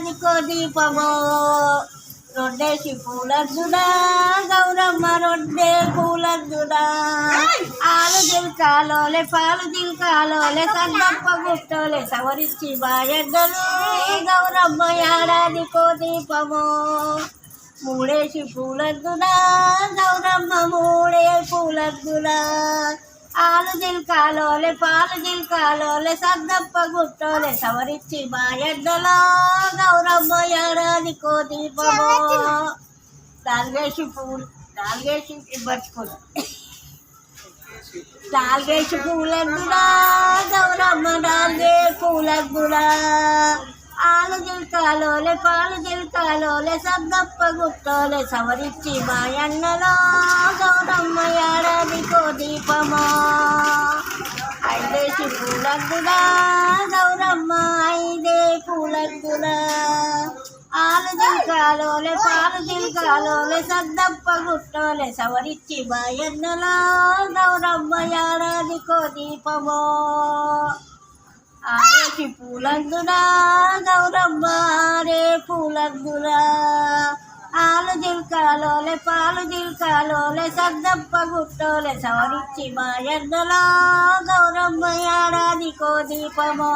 ఏడాదికో దీపమో. రొడ్డేసి పూలద్దుడా గౌరమ్మ రొడ్డే పూలద్దుడా ఆలు జిల్కాలోలే పాలు జిల్కాలోలే సన్నప్ప గుట్టోలే సవరించి బాయడ్డలు గౌరమ్మ ఏడాదికో దీపమో. మూడేసి పూలద్దుడా గౌరమ్మ మూడే పూలద్దుడా ఆలు జిల్కాలోలే పాలు జిల్కాలోలే సద్దప్ప గుట్టోలే సవరించి ఎడ్డలో గౌరమ్మ ఏడాది కోతి నాలుగేసి పువ్వులు నాలుగేసి పట్టుకోదు నాలుగేసి పూలద్దుడా గౌరమ్మ నాలుగే పూలద్దుడా ఆలు జిల్కాలోలే పాలు జిల్కాలోలే సద్దప్ప గుట్టోలే సవరించి మా ఎన్నలో గౌరమ్మ ఏడాదికో దీపమో ఐదేసి పూలద్దుడా గౌరమ్మ పూలద్దుడా ఆలు దిల్కాలోలే పాలు దిల్కాలోలే సద్దప్ప గుట్టోలే సవరిచ్చి మా ఎన్నలో గౌరమ్మ ఏడాదికో దీపమో ఆరేసి పూలందునా గౌ జిల్కాలోలే పాలు జిల్కాలోలే సద్దప్ప గుట్టోలే సవరిచ్చి మా ఎండలో గౌరమ్మ ఏడాదికో దీపమో.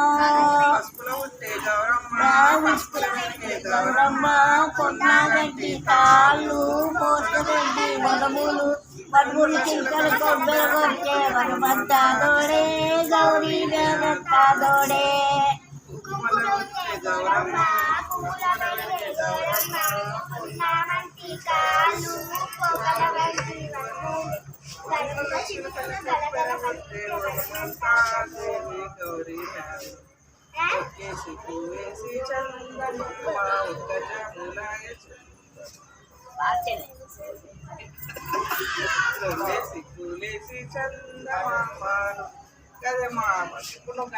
గౌరమ్మ కొన్నాగంటి తాళ్ళు పోతరెడ్డి వనములు వనములు చిల్కలు కొబ్బరి కొట్టే వనమంతా దోడే గౌరీ దేవతా దోడే గౌరమ్మ చందమా చందమామ కదే మామ ఇప్పుడు నువ్వు